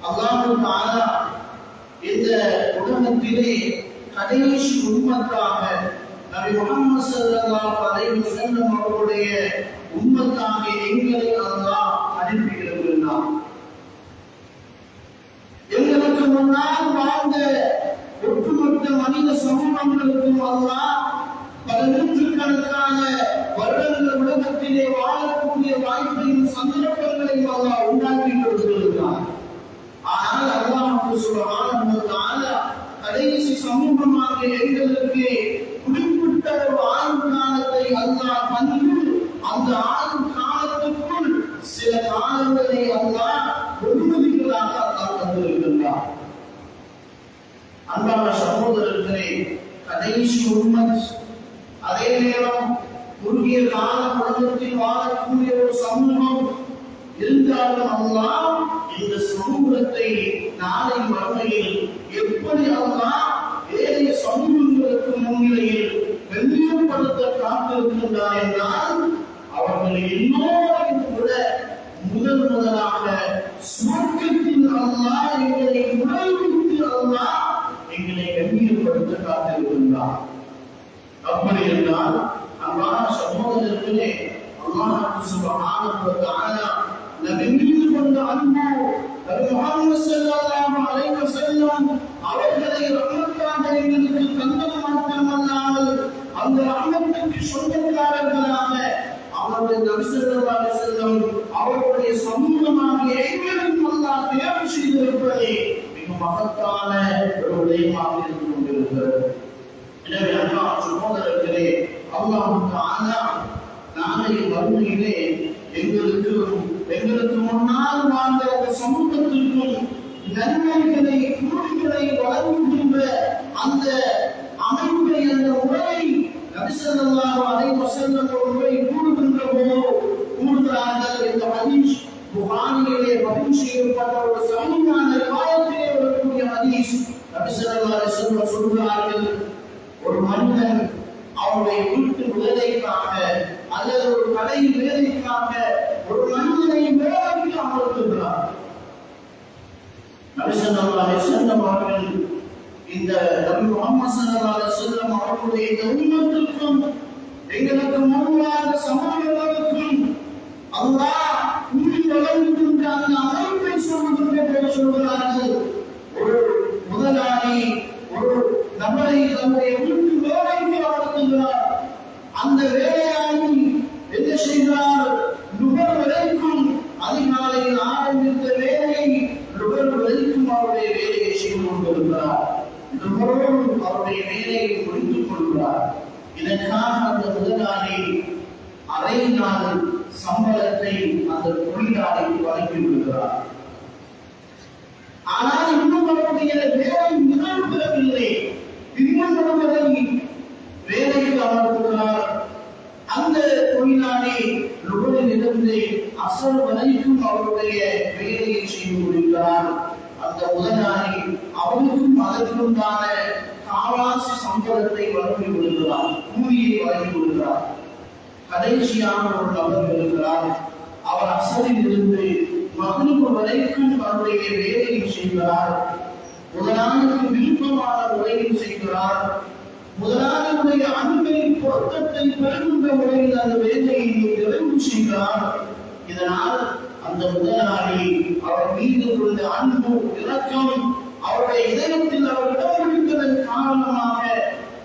அல்லாஹு தாலா இந்த உலகத்திலே கடைசி உண்மத்தாக நபி முகமது ஸல்லல்லாஹு அலைஹி வஸல்லம் அவர்களுடைய உண்மத்தாக எங்களை அல்லாஹ் அனுப்பி இருக்கிறார் எங்களுக்கு முன்னால் வாழ்ந்த ஒட்டுமொத்த மனித சமூகங்களுக்கும் அல்லாஹ் பல நூற்றுக்கணக்கான அந்த ஆயுள் காலத்துக்குள் சில காலங்களை அல்லா வெகுமதிகளாக அல்லாஹ் தந்திருக்கின்றார் அன்பான சகோதரர்களே கடைசி உண்மை அதே நேரம் குறுகிய கால உலகத்தில் வாழக்கூடிய ஒரு சமூகம் இருந்தாலும் அல்லா இந்த சமூகத்தை நாளை மறுமையில் எப்படி அல்லா ஏழைய சமூகம் அப்படி என்றால் அல்லாஹ் சகோதரர்களே அல்லாஹ் சுப்ஹானஹு வ தஆலா நபி மீது கொண்ட அன்பு நபி முஹம்மது ஸல்லல்லாஹு அலைஹி வஸல்லம் அவர்களை ரஹ்மத்தாக எங்களுக்கு தந்தது மாத்திரமல்லாமல் அந்த ரஹ்மத்துக்கு சொந்தக்காரர்களாக அவருடைய நபி ஸல்லல்லாஹு அலைஹி வஸல்லம் அவருடைய சமூகமாக எங்களையும் அல்லாஹ் தேர்வு செய்திருப்பதே மிக மகத்தான ஒரு விடயமாக இருந்து கொண்டிருக்கிறது எனவே அண்ணா சகோதரர்களே அல்லாஹ் நாளை வறுமையிலே எங்களுக்கு எங்களுக்கு முன்னால் வாழ்ந்த அந்த சமூகத்திற்கும் நன்மைகளை கூலிகளை வழங்குகின்ற அந்த அமைப்பை அந்த முறையை நபிசல்லாஹு அலைஹி வஸல்லம் ஒருவரை கூடுகின்ற போதோ கூடுகிறார்கள் இந்த ஹதீஸ் புகாரியிலே பதிவு செய்யப்பட்ட ஒரு சமீபமான ரிவாயத்திலே வரக்கூடிய ஹதீஸ். நபிசல்லாஹு அலைஹி வஸல்லம் சொல்கிறார்கள் ஒரு மனிதன் அவருடைய வீட்டு வேலைக்காக அல்லது ஒரு கடை வேலைக்காக ஒரு மனிதனை வேலைக்கு அமர்த்துகிறார் நபிசல்லா அவர்கள் இந்த நபி முகமது சல்லா அலிசல்லம் அவர்களுடைய இந்த உண்மத்திற்கும் எங்களுக்கு முன்பாக சமூகங்களுக்கும் அல்லாஹ் கூலி வழங்குகின்ற அந்த அமைப்பை சொல்லுகின்ற சொல்கிறார்கள். ஒரு முதலாளி ஒரு நபரை தன்னுடைய வீட்டு வேலைக்கு அமர்த்துகிறார். அந்த வேலையாளி என்ன செய்தார்? நுகர் வரைக்கும் அதிகாலையில் ஆரம்பித்த வேலையை நுகர் வரைக்கும் அவருடைய வேலையை செய்து கொண்டிருக்கிறார் நுகரோடு அவருடைய வேலையை முடித்துக் கொள்கிறார் இதற்காக அந்த முதலாளி அரை நாள் சம்பளத்தை அந்த தொழிலாளிக்கு வழங்கி விடுகிறார் ஆனால் இன்னும் அவருடைய வேலை நிகழ்வுறவில்லை இன்னும் ஒருவரை வேலைக்கு அமர்த்துகிறார் அந்த தொழிலாளி நுகரிலிருந்து அசல் வரைக்கும் அவருடைய வேலையை செய்து கொடுக்கிறார். அந்த முதலாளி அவருக்கும் அதற்குண்டான காலாச சம்பளத்தை வழங்கி கொடுக்கிறார். கூலியை வழங்கி விடுகிறார் கடைசியான ஒரு நபர் இருக்கிறார் அவர் அசலில் இருந்து மகனுக்கு வரைக்கும் அவருடைய வேலையை செய்கிறார். முதலாளிக்கு விருப்பமான முறையில் செய்கிறார். முதலாளியுடைய அன்பின் பொருத்தத்தை பெறுகின்ற முறையில் அந்த வேலையை நிறைவு செய்கிறார். இதனால் அந்த முதலாளி அவர் மீது கொண்ட அன்பு இலக்கம் அவருடைய இதயத்தில் அவர் இடம் பிடித்ததன் காரணமாக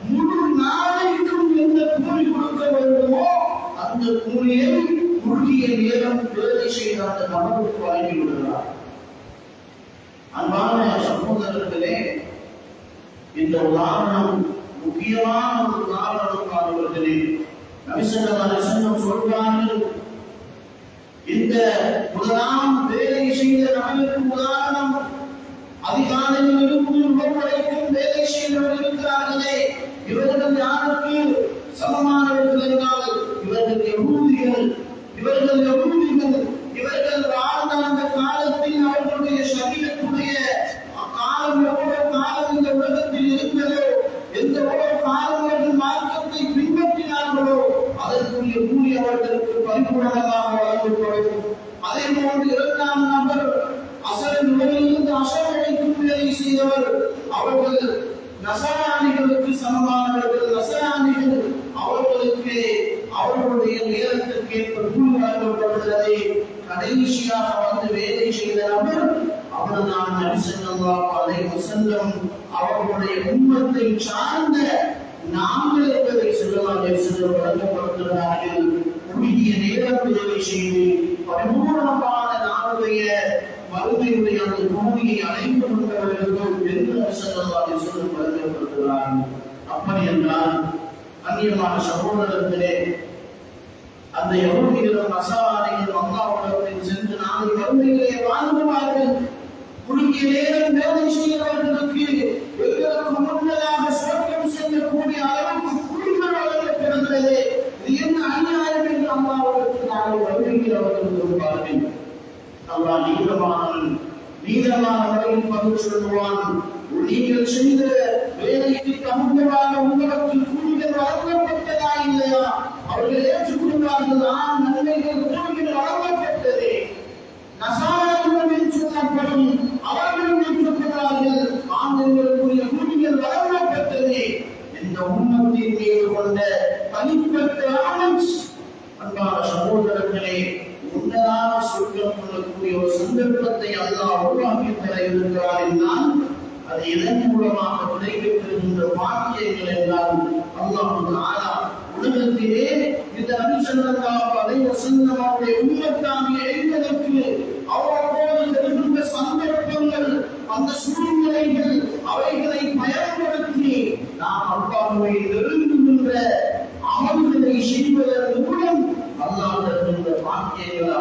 முழு நாளைக்கும் எந்த கூலி கொடுக்க வேண்டுமோ அந்த கூலியை குறுகிய நேரம் வேலை செய்த அந்த நபருக்கு வழங்கிவிடுகிறார். அன்பான சகோதரர்களே இந்த உதாரணம் முக்கியமான ஒரு காரணம் அவர்களே நபிசல்லம் சொல்றார்கள் இந்த முதலாம் வேலை செய்த நபருக்கு உதாரணம் அதிகாலையில் இருந்து உணவு வரைக்கும் வேலை செய்தவர் இருக்கிறார்களே. அதே போன்று இரண்டாம் நபர் அசல் நிலையிலிருந்து வேலை செய்தவர் அவர்கள் நசராணிகளுக்கு சமமானவர்கள் நசராணிகள் அவர்களுக்கு அவர்களுடைய நேரத்திற்கு ஏற்ப கூலி வழங்கப்படுகிறது கடைசியாக வந்து வேலை செய்த நபர் அவர் நான் நபிசல்லாஹு அலைஹி வஸல்லம் அவர்களுடைய உண்மத்தை சார்ந்த நாங்கள் என்பதை சொல்லலாம் வழங்கப்படுகிறார்கள். குறுகிய நேரம் உதவி செய்து பரிபூர்ணமான நாளுடைய மறுமையுடைய அந்த பூமியை அழைத்து கொண்டவர்களுக்கும் என்று செல்லலாம் செல்லம் வழங்கப்படுகிறார்கள் அப்படி என்றால் அந்நியமான சகோதரத்திலே அந்த யகுதிகளும் நசாராணிகளும் அல்லாஹ்விடத்தில் சென்று நாங்கள் மறுமையிலே வாழ்ந்துவார்கள். குறுகிய நேரம் வேலை செய்கிறவர்களுக்கு எங்களுக்கு முன்னதாக சுவர்க்கம் செய்யக்கூடிய அளவுக்கு குழுக்கள் வழங்கப்படுகிறது இது என்ன அநியாயம் என்று அல்லாஹ்விடத்தில் நாங்கள் மறுமையில் அவர்கள் சொல்வார்கள் அல்லாஹ் நீதமானவன் நீதமானவரையும் முறையில் பதில் சொல்லுவான் நீங்கள் செய்த வேலைக்கு தகுந்தவாக உங்களுக்கு கூடுதல் வழங்கப்பட்டதா இல்லையா? அவர்கள் ஏற்றுக்கொண்டார்கள் ஆம் நன்மைகள் கூடுதல் வழங்கப்பட்டது நசாராக்கள் என்று சொல்லப்படும் அவர்களும் ஏற்றுக்கொண்டார்கள். ஆண்களுக்குரிய கூடுதல் கூலிகள் இந்த உண்மத்தின் மீது கொண்ட தனிப்பட்ட ஆனந்த் அன்பான சகோதரர்களே உன்னதான சுருக்கம் கொள்ளக்கூடிய ஒரு சந்தர்ப்பத்தை அல்லாஹ் உருவாக்கி தர இருக்கிறார் என்றால் அது இதன் மூலமாக கிடைக்கப்பெறுகின்ற பாக்கியங்கள் எல்லாம் அல்லாஹ் ஆனா உலகத்திலே இந்த அனுசந்தத்தை வசந்தம் அவருடைய உண்மைத்தாங்க எழுந்ததற்கு அவ்வப்போது தருகின்ற சந்தர்ப்பங்கள் அந்த சூழ்நிலைகள் அவைகளை பயன்படுத்தி நாம் அப்பாவை நெருங்குகின்ற அமல்களை செய்வதற்கு Yeah.